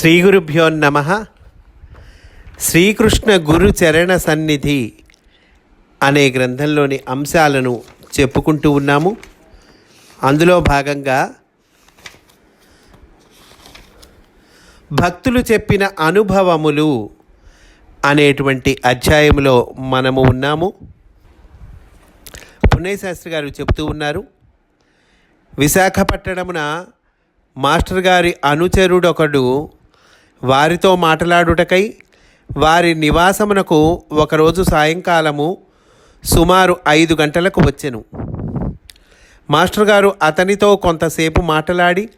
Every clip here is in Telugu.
శ్రీ గురుభ్యో నమ. శ్రీకృష్ణ గురు చరణ సన్నిధి అనే గ్రంథంలోని అంశాలను చెప్పుకుంటూ ఉన్నాము. అందులో భాగంగా భక్తులు చెప్పిన అనుభవములు అనేటువంటి అధ్యాయంలో మనము ఉన్నాము. పుణ్యశాస్త్రి శాస్త్రి గారు చెప్తూ ఉన్నారు విశాఖపట్టణమున మాస్టర్ గారి అనుచరుడొకడు వారితో మాట్లాడుటకై వారి నివాసమునకు ఒకరోజు సాయంకాలము సుమారు ఐదు గంటలకు వచ్చెను. మాస్టర్ గారు అతనితో కొంతసేపు మాట్లాడి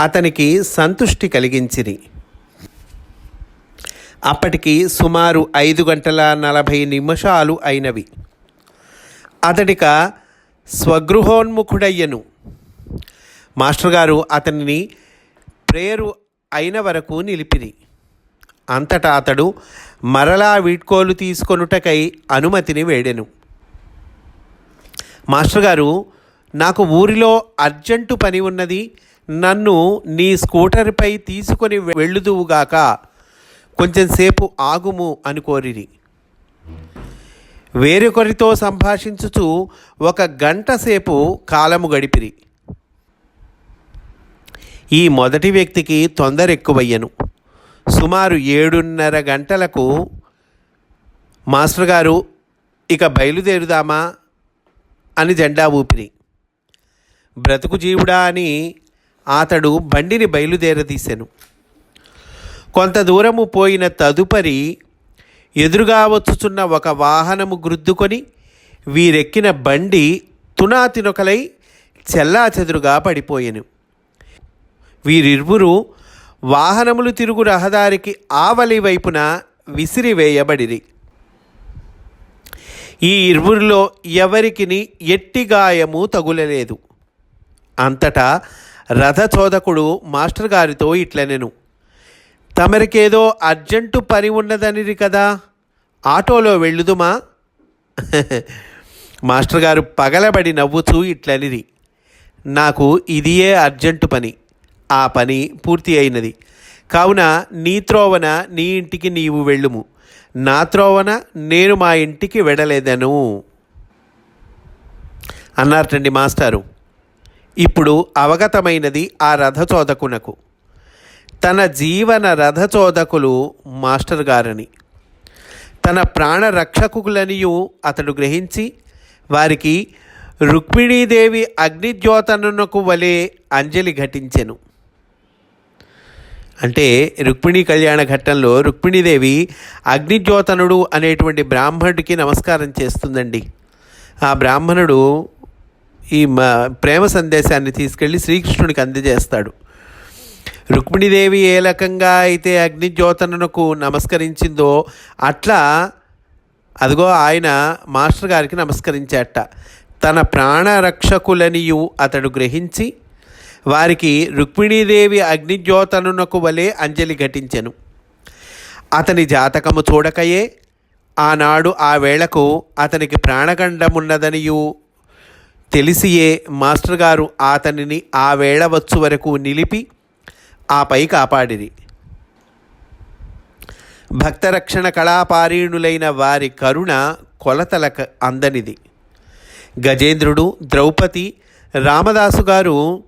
అతనికి సంతుష్టి కలిగించిరి. అప్పటికి సుమారు ఐదు గంటల నలభై నిమిషాలు అయినవి. అతడిక స్వగృహోన్ముఖుడయ్యను. మాస్టర్ గారు అతనిని ప్రేయరు అయిన వరకు నిలిపిరి. అంతటా అతడు మరలా వీడ్కోలు తీసుకొనుటకై అనుమతిని వేడెను. మాస్టర్ గారు నాకు ఊరిలో అర్జెంటు పని ఉన్నది నన్ను నీ స్కూటర్పై తీసుకొని వెళ్ళుదువుగాక కొంచెం సేపు ఆగుము అని కోరిరి వేరొకరితో సంభాషించుచు ఒక గంట సేపు కాలము గడిపిరి. ఈ మొదటి వ్యక్తికి తొందర ఎక్కువయ్యను సుమారు ఏడున్నర గంటలకు మాస్టర్ గారు ఇక బయలుదేరుదామా? అని జెండా ఊపిరి. బ్రతుకు జీవుడా అని అతడు బండిని బయలుదేరదీశాను కొంత దూరము పోయిన తదుపరి ఎదురుగా వచ్చుచున్న ఒక వాహనము గుద్దుకొని వీరెక్కిన బండి తునాతినొకలై చెల్లాచెదురుగా పడిపోయాను. వీరిరువురు వాహనములు తిరుగు రహదారికి ఆవలి వైపున విసిరివేయబడిరి ఈ ఇరువురిలో ఎవరికిని ఎట్టి గాయము తగులలేదు. అంతటా రథచోదకుడు మాస్టర్ గారితో ఇట్లనెను తమరికేదో అర్జెంటు పని ఉన్నదనిది కదా ఆటోలో వెళ్ళుదుమా? మాస్టర్ గారు పగలబడి నవ్వుతూ ఇట్లనిరి నాకు ఇదియే అర్జెంటు పని. ఆ పని పూర్తి అయినది. కావున నీ త్రోవన నీ ఇంటికి నీవు వెళ్ళుము. నా త్రోవన నేను మా ఇంటికి వెడలేదను అన్నారటండి మాస్టారు. ఇప్పుడు అవగతమైనది ఆ రథచోదకునకు. తన జీవన రథచోదకులు మాస్టర్ గారని. తన ప్రాణ రక్షకులనియు అతడు గ్రహించి వారికి రుక్మిణీదేవి అగ్నిద్యోతనకు వలె అంజలి ఘటించెను. అంటే రుక్మిణి కళ్యాణ ఘట్టంలో రుక్మిణీదేవి అగ్నిజ్యోతనుడు అనేటువంటి బ్రాహ్మణుడికి నమస్కారం చేస్తుందండి. ఆ బ్రాహ్మణుడు ఈ ప్రేమ సందేశాన్ని తీసుకెళ్ళి శ్రీకృష్ణుడికి అందజేస్తాడు. రుక్మిణీదేవి ఏ రకంగా అయితే అగ్నిజ్యోతనకు నమస్కరించిందో అట్లా అదిగో ఆయన మాస్టర్ గారికి నమస్కరించాట. తన ప్రాణరక్షకులనియు అతడు గ్రహించి వారికి రుక్మిణీదేవి అగ్నిజ్యోతనునకు వలె అంజలి ఘటించెను. అతని జాతకము చూడకయే ఆనాడు ఆ వేళకు అతనికి ప్రాణగండమున్నదనియు తెలిసియే మాస్టర్ గారు అతనిని ఆ వేళ వచ్చు వరకు నిలిపి ఆపై కాపాడిరి. భక్తరక్షణ కళాపారీణులైన వారి కరుణ కొలతలక అందనిది. గజేంద్రుడు ద్రౌపది రామదాసు గారు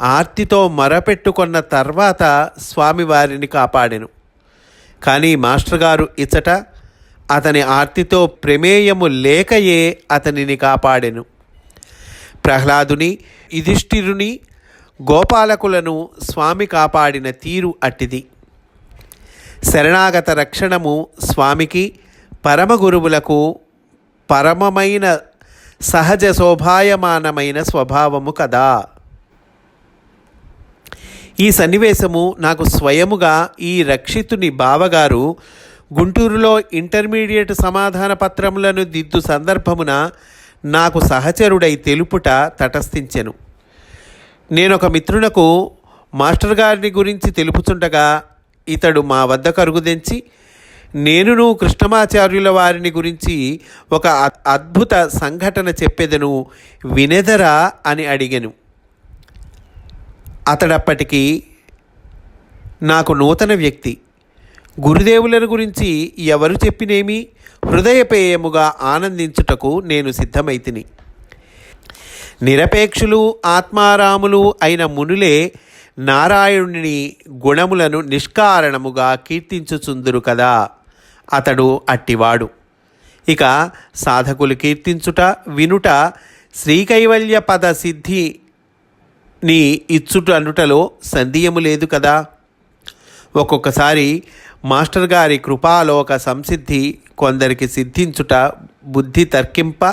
ఆర్తితో మరపెట్టుకొన్న తర్వాత స్వామివారిని కాపాడెను. కానీ మాస్టర్ గారు ఇచ్చట అతని ఆర్తితో ప్రమేయము లేకయే అతనిని కాపాడెను. ప్రహ్లాదుని యుధిష్ఠిరుని గోపాలకులను స్వామి కాపాడిన తీరు అట్టిది. శరణాగత రక్షణము స్వామికి పరమగురువులకు పరమమైన సహజ శోభాయమానమైన స్వభావము కదా. ఈ సన్నివేశము నాకు స్వయముగా ఈ రక్షితుని బావగారు గుంటూరులో ఇంటర్మీడియట్ సమాధాన పత్రములను దిద్దు సందర్భమున నాకు సహచరుడై తెలుపుట తటస్థించెను. నేనొక మిత్రునకు మాస్టర్ గారిని గురించి తెలుపుచుండగా ఇతడు మా వద్ద కరుగుదెంచి నేనును కృష్ణమాచార్యుల వారిని గురించి ఒక అద్భుత సంఘటన చెప్పేదను వినెదరా అని అడిగాను. అతడప్పటికి నాకు నూతన వ్యక్తి. గురుదేవులను గురించి ఎవరు చెప్పినేమి? హృదయపేయముగా ఆనందించుటకు నేను సిద్ధమైతిని. నిరపేక్షులు ఆత్మారాములు అయిన మునులే నారాయణుని గుణములను నిష్కారణముగా కీర్తించుచుందురు కదా. అతడు అట్టివాడు. ఇక సాధకులు కీర్తించుట వినుట శ్రీకైవల్య పద సిద్ధి నీ ఇచ్చుట అనుటలో సందేహము లేదు కదా? ఒక్కొక్కసారి మాస్టర్ గారి కృపాలోక సంసిద్ధి కొందరికి సిద్ధించుట బుద్ధి తర్కింప.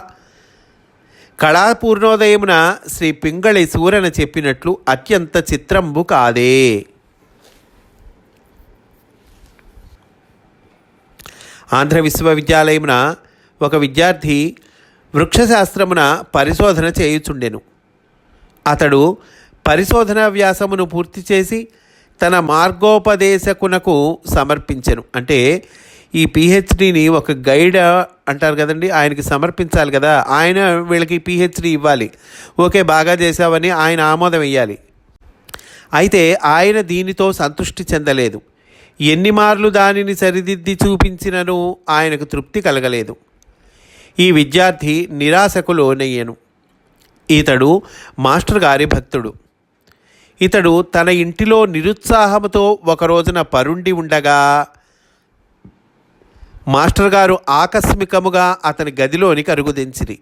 కళాపూర్ణోదయమున శ్రీ పింగళి సూరన చెప్పినట్లు అత్యంత చిత్రంబు కాదే. ఆంధ్ర విశ్వవిద్యాలయమున ఒక విద్యార్థి వృక్షశాస్త్రమున పరిశోధన చేయుచుండెను. అతడు పరిశోధన వ్యాసమును పూర్తి చేసి తన మార్గోపదేశకునకు సమర్పించను. అంటే ఈ పిహెచ్డిని ఒక గైడ్ అంటారు కదండి ఆయనకి సమర్పించాలి కదా. ఆయన వీళ్ళకి పిహెచ్డి ఇవ్వాలి. ఓకే బాగా చేశావని ఆయన ఆమోదం ఇవ్వాలి అయితే ఆయన దీనితో సంతృష్టి చెందలేదు. ఎన్ని మార్లు దానిని సరిదిద్ది చూపించినను ఆయనకు తృప్తి కలగలేదు. ఈ విద్యార్థి నిరాశకు లోనయ్యను. ఇతడు మాస్టర్ గారి భక్తుడు ఇతడు తన ఇంటిలో నిరుత్సాహముతో ఒక రోజున పరుండి ఉండగా మాస్టర్ గారు ఆకస్మికముగా అతని గదిలోనికి అరుగుదించిరి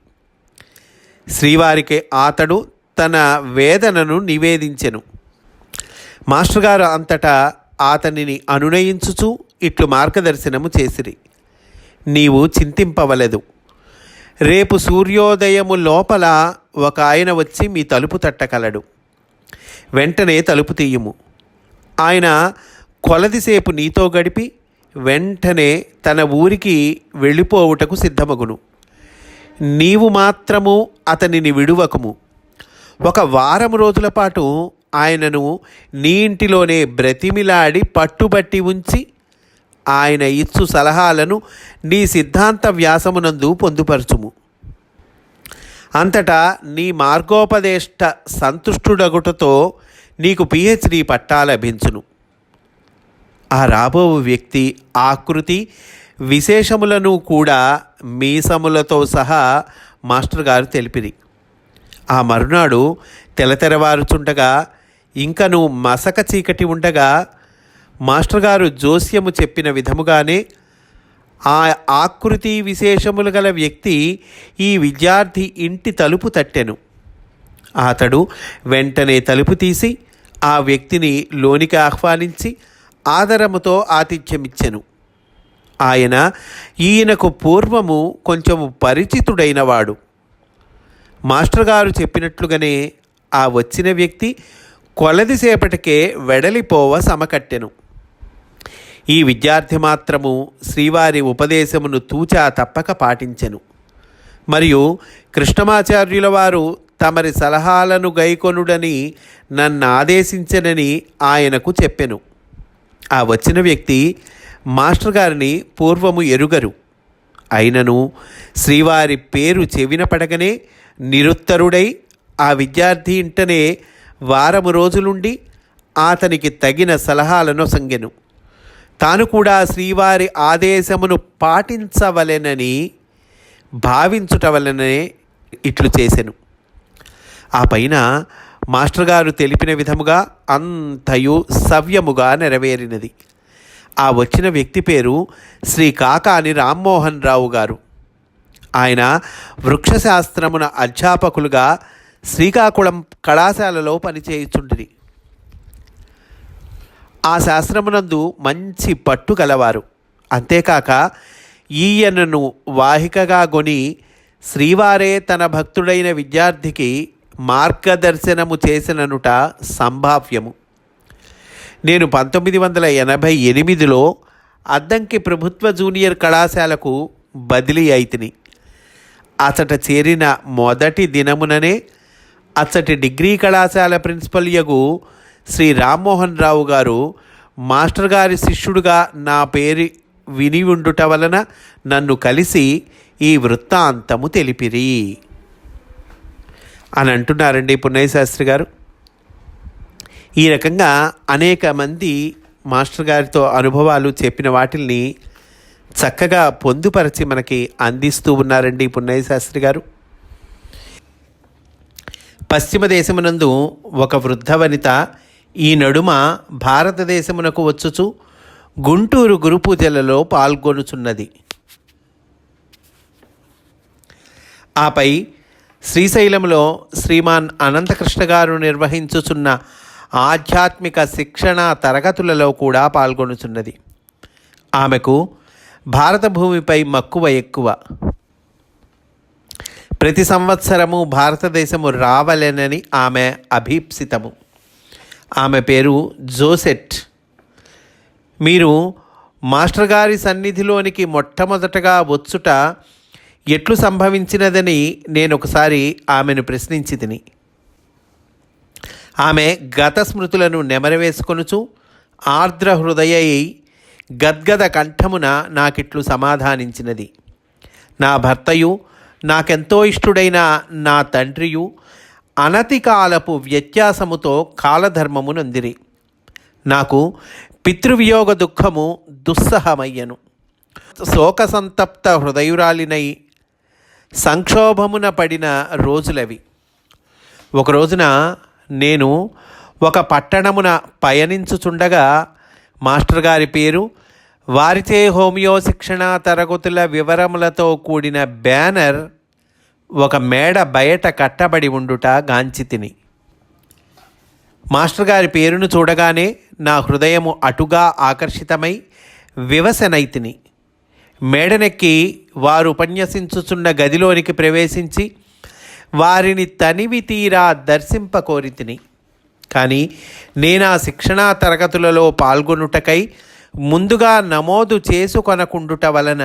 శ్రీవారికి అతడు తన వేదనను నివేదించెను. మాస్టర్ గారు అంతటా అతనిని అనునయించుచు ఇట్లు మార్గదర్శనము చేసిరి. నీవు చింతింపవలదు. రేపు సూర్యోదయము లోపల ఒక ఆయన వచ్చి మీ తలుపు తట్టగలడు. వెంటనే తలుపు తీయము. ఆయన కొలదిసేపు నీతో గడిపి వెంటనే తన ఊరికి వెళ్ళిపోవుటకు సిద్ధమగును. నీవు మాత్రము అతనిని విడువకము. ఒక వారం రోజుల పాటు ఆయనను నీ ఇంటిలోనే బ్రతిమిలాడి పట్టుబట్టి ఉంచి ఆయన ఇచ్చు సలహాలను నీ సిద్ధాంత వ్యాసమునందు పొందుపరచుము. అంతటా నీ మార్గోపదేష్ట సంతుష్టుడగుటతో నీకు పిహెచ్డి పట్టా లభించును. ఆ రాబో వ్యక్తి ఆకృతి విశేషములను కూడా మీసములతో సహా మాస్టర్ గారు తెలిపిరి. ఆ మరునాడు తెలతెరవారుచుండగా ఇంకను మసక చీకటి ఉండగా మాస్టర్ గారు జోస్యము చెప్పిన విధముగానే ఆ ఆకృతి విశేషములు గల వ్యక్తి ఈ విద్యార్థి ఇంటి తలుపు తట్టెను. అతడు వెంటనే తలుపు తీసి ఆ వ్యక్తిని లోనికి ఆహ్వానించి ఆదరముతో ఆతిథ్యమిచ్చెను. ఆయన ఈయనకు పూర్వము కొంచెము పరిచితుడైనవాడు. మాస్టర్ గారు చెప్పినట్లుగానే ఆ వచ్చిన వ్యక్తి కొలదిసేపటికే వెడలిపోవ సమకట్టెను. ఈ విద్యార్థి మాత్రము శ్రీవారి ఉపదేశమును తూచా తప్పక పాటించెను. మరియు కృష్ణమాచార్యుల వారు తమరి సలహాలను గైకొనుడని నన్ను ఆదేశించనని ఆయనకు చెప్పెను. ఆ వచ్చిన వ్యక్తి మాస్టర్ గారిని పూర్వము ఎరుగరు. అయినను శ్రీవారి పేరు చెవిన పడగనే నిరుత్తరుడై ఆ విద్యార్థి ఇంటనే వారము రోజులుండి అతనికి తగిన సలహాలను సంగెను. తాను కూడా శ్రీవారి ఆదేశమును పాటించవలెనని భావించుట వలననే ఇట్లు చేశాను ఆ పైన మాస్టర్ గారు తెలిపిన విధముగా అంతయు సవ్యముగా నెరవేరినది. ఆ వచ్చిన వ్యక్తి పేరు శ్రీ కాకాని రామ్మోహన్ రావు గారు. ఆయన వృక్షశాస్త్రమున అధ్యాపకులుగా శ్రీకాకుళం కళాశాలలో పనిచేయుచుండిరి ఆ శాస్త్రమునందు మంచి పట్టు గలవారు అంతేకాక ఈయనను వాహికగా గొని శ్రీవారే తన భక్తుడైన విద్యార్థికి మార్గదర్శనము చేసిననుట సంభావ్యము. నేను పంతొమ్మిది వందల ఎనభై ఎనిమిదిలో అద్దంకి ప్రభుత్వ జూనియర్ కళాశాలకు బదిలీ అయితిని. అచట చేరిన మొదటి దినముననే అచ్చటి డిగ్రీ కళాశాల ప్రిన్సిపల్ యగు శ్రీ రామ్మోహన్ రావు గారు మాస్టర్ గారి శిష్యుడుగా నా పేరు విని ఉండుట వలన నన్ను కలిసి ఈ వృత్తాంతము తెలిపిరి. అని అంటున్నారండి పున్నయ్య శాస్త్రి గారు. ఈ రకంగా అనేక మంది మాస్టర్ గారితో అనుభవాలు చెప్పిన వాటిల్ని చక్కగా పొందుపరిచి మనకి అందిస్తూ ఉన్నారండి పున్నయ్య శాస్త్రి గారు. పశ్చిమ దేశమునందు ఒక వృద్ధ వనిత ఈ నడుమ భారతదేశమునకు వచ్చుచు గుంటూరు గురు పూజలలో పాల్గొనుచున్నది. ఆపై శ్రీశైలంలో శ్రీమాన్ అనంతకృష్ణ గారు నిర్వహించుచున్న ఆధ్యాత్మిక శిక్షణ తరగతులలో కూడా పాల్గొనుచున్నది. ఆమెకు భారత భూమిపై మక్కువ ఎక్కువ. ప్రతి సంవత్సరము భారతదేశము రావలెనని ఆమె అభీప్సితము. ఆమె పేరు జోసెట్. మీరు మాస్టర్ గారి సన్నిధిలోనికి మొట్టమొదటగా వచ్చుట ఎట్లు సంభవించినదని నేను ఒకసారి ఆమెను ప్రశ్నించి తిని. ఆమె గత స్మృతులను నెమరవేసుకొనుచు ఆర్ద్ర హృదయై గద్గద కంఠమున నాకిట్లు సమాధానించినది. నా భర్తయు నాకెంతో ఇష్టుడైన నా తండ్రియు అనతికాలపు వ్యత్యాసముతో వ్యత్యాసముతో కాలధర్మమునందిరి. నాకు పితృవియోగ దుఃఖము దుస్సహమయ్యను. శోక సంతప్త హృదయురాలినై సంక్షోభమున పడిన రోజులవి. ఒక రోజున నేను ఒక పట్టణమున పయనించుచుండగా మాస్టర్ గారి పేరు వారిచే హోమియో శిక్షణ తరగతుల వివరములతో కూడిన బ్యానర్ ఒక మేడ బయట కట్టబడి ఉండుట గాంచితిని మాస్టర్ గారి పేరును చూడగానే నా హృదయము అటుగా ఆకర్షితమై వివసనైతిని మేడనెక్కి వారు ఉపన్యసించుచున్న గదిలోనికి ప్రవేశించి వారిని తనివి తీరా దర్శింప కోరితిని కానీ నేను ఆ శిక్షణా తరగతులలో పాల్గొనుటకై ముందుగా నమోదు చేసుకొనకుండుట వలన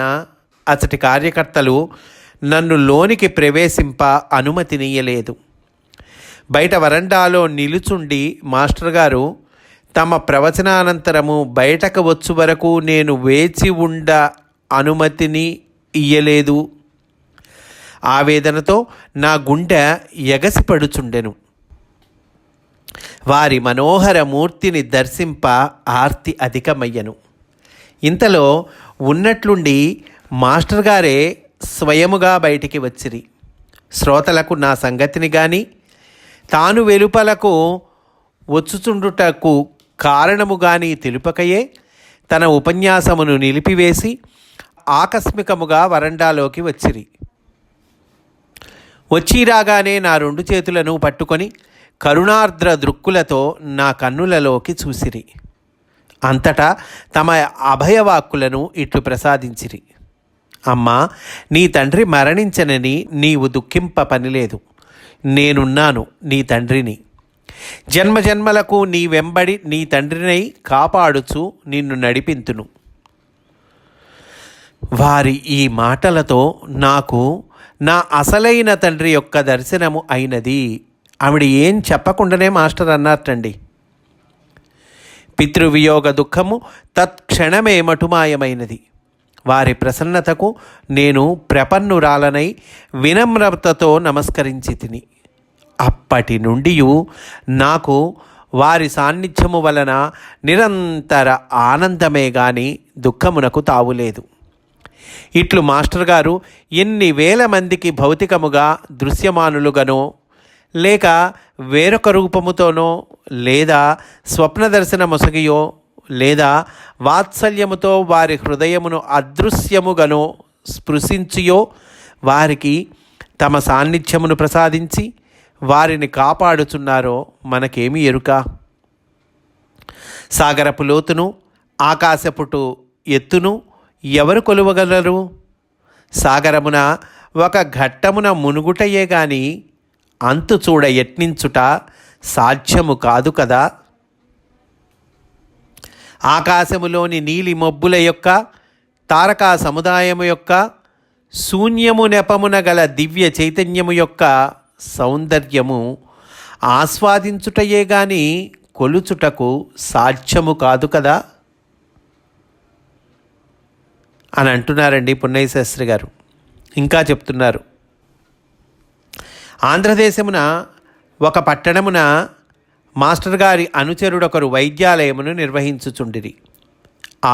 అతటి కార్యకర్తలు నన్ను లోనికి ప్రవేశింప అనుమతినీయలేదు బయట వరండాలో నిలుచుండి మాస్టర్ గారు తమ ప్రవచనానంతరము బయటకు వచ్చు వరకు నేను వేచి ఉండ అనుమతిని ఇయ్యలేదు. ఆవేదనతో నా గుండె ఎగసిపడుచుండెను. వారి మనోహర మూర్తిని దర్శింప ఆర్తి అధికమయ్యను. ఇంతలో ఉన్నట్లుండి మాస్టర్ గారే స్వయముగా బయటికి వచ్చిరి. శ్రోతలకు నా సంగతిని కానీ తాను వెలుపలకు వచ్చుచుండుటకు కారణము కానీ తెలుపకయే తన ఉపన్యాసమును నిలిపివేసి ఆకస్మికముగా వరండాలోకి వచ్చిరి. వచ్చి రాగానే నా రెండు చేతులను పట్టుకొని కరుణార్ద్ర దృక్కులతో నా కన్నులలోకి చూసిరి. అంతటా తమ అభయవాక్కులను ఇట్లు ప్రసాదించిరి. అమ్మా నీ తండ్రి మరణించనని నీవు దుఃఖింప పనిలేదు. నేనున్నాను నీ తండ్రిని. జన్మజన్మలకు నీ వెంబడి నీ తండ్రినై కాపాడుచు నిన్ను నడిపింతును. వారి ఈ మాటలతో నాకు నా అసలైన తండ్రి యొక్క దర్శనము అయినది. ఆవిడ ఏం చెప్పకుండానే మాస్టర్ అన్నట్టండి పితృవియోగ దుఃఖము తత్క్షణమే మటుమాయమైనది. వారి ప్రసన్నతకు నేను ప్రపన్నురాలనై వినమ్రతతో నమస్కరించి తిని. అప్పటి నుండి నాకు వారి సాన్నిధ్యము వలన నిరంతర ఆనందమే గాని దుఃఖమునకు తావులేదు. ఇట్లు మాస్టర్ గారు ఎన్ని వేల మందికి భౌతికముగా దృశ్యమానులుగానో లేక వేరొక రూపముతోనో లేదా స్వప్న దర్శన మొసగియో లేదా వాత్సల్యముతో వారి హృదయమును అదృశ్యముగనో స్పృశించియో వారికి తమ సాన్నిధ్యమును ప్రసాదించి వారిని కాపాడుచున్నారో మనకేమి ఎరుక? సాగరపు లోతును ఆకాశపుటు ఎత్తును ఎవరు కొలువగలరు? సాగరమున ఒక ఘట్టమున మునుగుటయే గాని అంతు చూడ యత్నించుట సాధ్యము కాదు కదా? ఆకాశములోని నీలి మబ్బుల యొక్క తారకా సముదాయము యొక్క శూన్యము నెపమున గల దివ్య చైతన్యము యొక్క సౌందర్యము ఆస్వాదించుటయే గాని కొలుచుటకు సాధ్యము కాదు కదా? అని అంటున్నారండి పున్నయ్య శాస్త్రి గారు. ఇంకా చెప్తున్నారు. ఆంధ్రదేశమున ఒక పట్టణమున మాస్టర్ గారి అనుచరుడొకరు వైద్యాలయమును నిర్వహించుచుండిరి.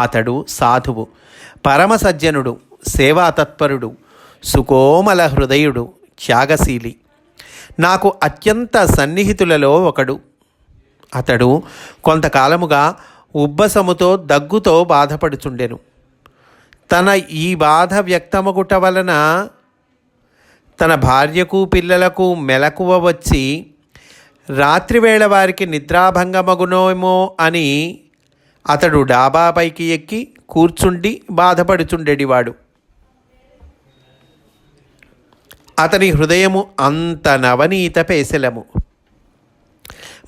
అతడు సాధువు పరమ సజ్జనుడు సేవాతత్పరుడు సుకోమల హృదయుడు త్యాగశీలి. నాకు అత్యంత సన్నిహితులలో ఒకడు. అతడు కొంతకాలముగా ఉబ్బసముతో దగ్గుతో బాధపడుచుండెను. తన ఈ బాధ వ్యక్తమగుట వలన తన భార్యకు పిల్లలకు మెలకువ వచ్చి రాత్రివేళ వారికి నిద్రాభంగమగునోమో అని అతడు డాబాపైకి ఎక్కి కూర్చుండి బాధపడుచుండేటివాడు అతని హృదయము అంత నవనీత పేసలము.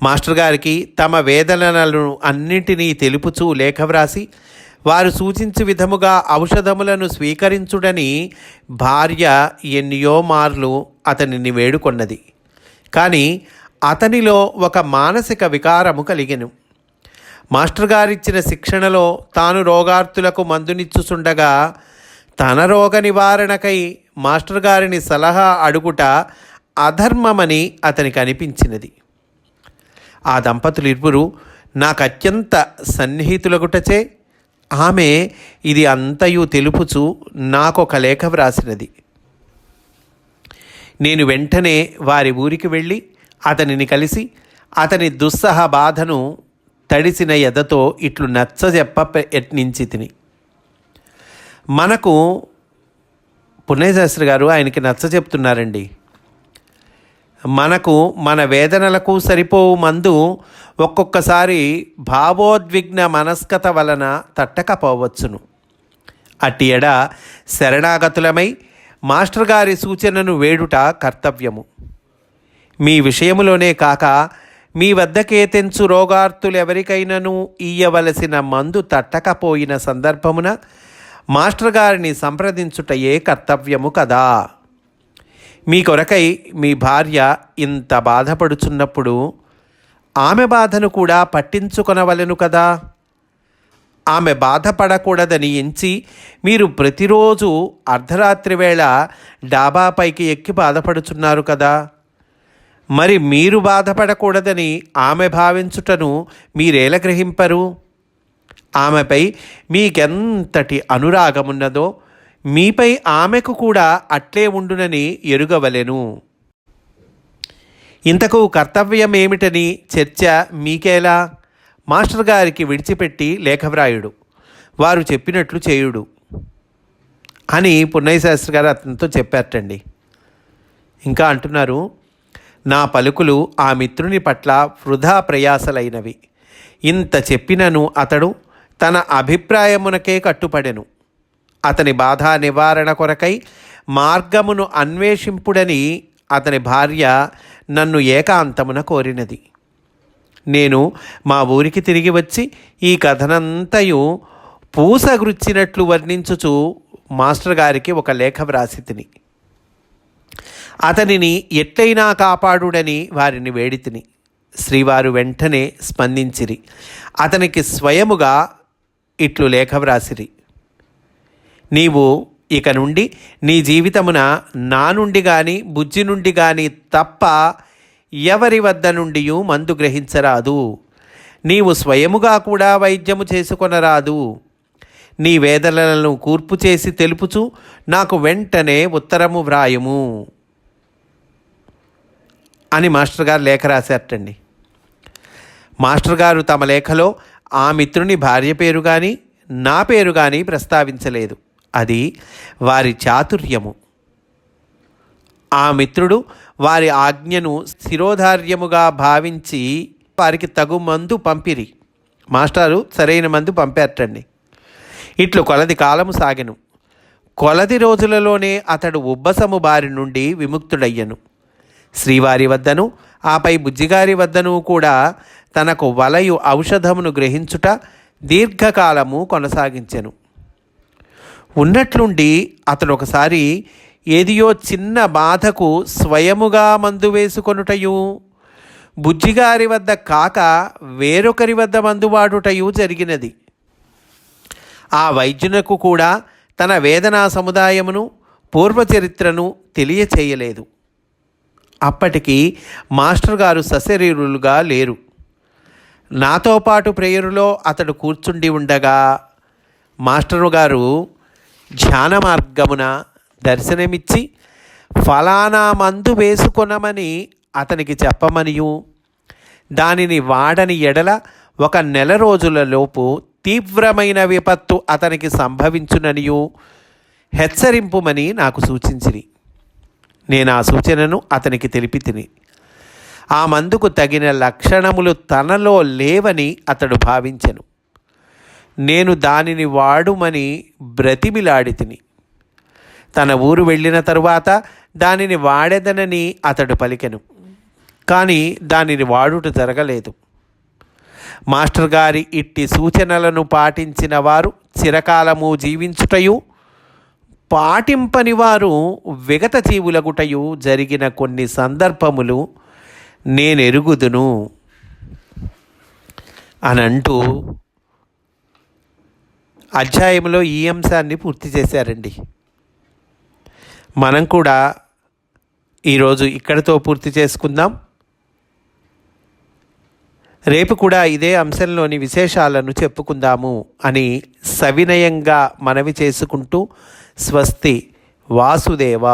మాస్టర్ గారికి తమ వేదనలను అన్నింటినీ తెలుపుచూ లేఖ వ్రాసి వారు సూచించు విధముగా ఔషధములను స్వీకరించుడని భార్య ఎన్నో మార్లు అతనిని వేడుకొన్నది. కానీ అతనిలో ఒక మానసిక వికారము కలిగెను. మాస్టర్ గారిచ్చిన శిక్షణలో తాను రోగార్తులకు మందునిచ్చుచుండగా తన రోగ నివారణకై మాస్టర్ గారిని సలహా అడుగుట అధర్మమని అతనికి అనిపించినది. ఆ దంపతులు ఇరువురు నాకు అత్యంత సన్నిహితులగుటచే ఆమె ఇది అంతయు తెలుపుచు నాకొక లేఖ వ్రాసినది. నేను వెంటనే వారి ఊరికి వెళ్ళి అతనిని కలిసి అతని దుస్సహ బాధను తడిసిన ఎదతో ఇట్లు నచ్చజెప్ప యత్నించి తిని. మనకు పుణ్యశాస్త్రి గారు ఆయనకి నచ్చ చెప్తున్నారండి. మనకు మన వేదనలకు సరిపోవు మందు ఒక్కొక్కసారి భావోద్విగ్న మనస్కత వలన తట్టకపోవచ్చును. అట్టి ఎడ శరణాగతులమై మాస్టర్ గారి సూచనను వేడుట కర్తవ్యము. మీ విషయములోనే కాక మీ వద్దకే తెంచు రోగార్తులెవరికైనాను ఇయ్యవలసిన మందు తట్టకపోయిన సందర్భమున మాస్టర్ గారిని సంప్రదించుటయే కర్తవ్యము కదా. మీ కొరకై మీ భార్య ఇంత బాధపడుచున్నప్పుడు ఆమె బాధను కూడా పట్టించుకొనవలెను కదా. ఆమె బాధపడకూడదని ఎంచి మీరు ప్రతిరోజు అర్ధరాత్రి వేళ డాబాపైకి ఎక్కి బాధపడుచున్నారు కదా. మరి మీరు బాధపడకూడదని ఆమె భావించుటను మీరేల గ్రహింపరు? ఆమెపై మీకెంతటి అనురాగమున్నదో మీపై ఆమెకు కూడా అట్లే ఉండునని ఎరుగవలెను. ఇంతకు కర్తవ్యం ఏమిటని చర్చ మీకేలా? మాస్టర్ గారికి విడిచిపెట్టి లేఖవ్రాయుడు. వారు చెప్పినట్లు చేయుడు. అని పున్నయ్య శాస్త్రి గారు అతనితో చెప్పారటండి. ఇంకా అంటున్నారు నా పలుకులు ఆ మిత్రుని పట్ల వృధా ప్రయాసలైనవి. ఇంత చెప్పినను అతడు తన అభిప్రాయమునకే కట్టుపడెను. అతని బాధ నివారణ కొరకై మార్గమును అన్వేషింపుడని అతని భార్య నన్ను ఏకాంతమున కోరినది. నేను మా ఊరికి తిరిగి వచ్చి ఈ కథనంతయు పూసగృచ్చినట్లు వర్ణించుచు మాస్టర్ గారికి ఒక లేఖ వ్రాసి తిని అతనిని ఎట్లయినా కాపాడుడని వారిని వేడితిని. శ్రీవారు వెంటనే స్పందించిరి. అతనికి స్వయముగా ఇట్లు లేఖ వ్రాసిరి. నీవు ఇక నుండి నీ జీవితమున నా నుండి గాని బుజ్జి నుండి గాని తప్ప ఎవరి వద్ద నుండి మందు గ్రహించరాదు. నీవు స్వయముగా కూడా వైద్యము చేసుకొనరాదు. నీ వేదనలను కూర్పు చేసి తెలుపుచు నాకు వెంటనే ఉత్తరము వ్రాయము. అని మాస్టర్ గారు లేఖ రాశారటండి. మాస్టర్ గారు తమ లేఖలో ఆ మిత్రుని భార్య పేరు కానీ నా పేరు కానీ ప్రస్తావించలేదు. అది వారి చాతుర్యము. ఆ మిత్రుడు వారి ఆజ్ఞను శిరోధార్యముగా భావించి వారికి తగు మందు పంపిరి. మాస్టారు సరైన మందు పంపేటండి ఇట్లు కొలది కాలము సాగెను. కొలది రోజులలోనే అతడు ఉబ్బసము బారి నుండి విముక్తుడయ్యను. శ్రీవారి వద్దను ఆపై బుజ్జిగారి వద్దను కూడా తనకు వలయు ఔషధమును గ్రహించుట దీర్ఘకాలము కొనసాగించెను. ఉన్నట్లుండి అతడు ఒకసారి ఏదియో చిన్న బాధకు స్వయముగా మందు వేసుకొనుటయు? బుజ్జిగారి వద్ద కాక వేరొకరి వద్ద మందు వాడుటయు జరిగినది. ఆ వైద్యునకు కూడా తన వేదనా సముదాయమును పూర్వచరిత్రను తెలియచేయలేదు. అప్పటికి మాస్టర్ గారు సశరీరులుగా లేరు. నాతో పాటు ప్రేయరులో అతడు కూర్చుండి ఉండగా మాస్టరు గారు ధ్యాన మార్గమున దర్శనమిచ్చి ఫలానా మందు వేసుకొనమని అతనికి చెప్పమనియు. దానిని వాడని ఎడల ఒక నెల రోజులలోపు తీవ్రమైన విపత్తు అతనికి సంభవించుననియు హెచ్చరింపుమని నాకు సూచించిరి. నేను ఆ సూచనను అతనికి తెలిపి తిని. ఆ మందుకు తగిన లక్షణములు తనలో లేవని అతడు భావించెను. నేను దానిని వాడుమని బ్రతిమిలాడి తిని. తన ఊరు వెళ్ళిన తరువాత దానిని వాడెదనని అతడు పలికెను. కానీ దానిని వాడుట జరగలేదు. మాస్టర్ గారి ఇట్టి సూచనలను పాటించిన వారు చిరకాలము జీవించుటయు పాటింపని వారు విగత జీవులగుటయు జరిగిన కొన్ని సందర్భములు నేనెరుగుదును అని అంటూ అధ్యాయంలో ఈ అంశాన్ని పూర్తి చేశారండి. మనం కూడా ఈరోజు ఇక్కడితో పూర్తి చేసుకుందాం. రేపు కూడా ఇదే అంశంలోని విశేషాలను చెప్పుకుందాము అని సవినయంగా మనవి చేసుకుంటూ స్వస్తి వాసుదేవ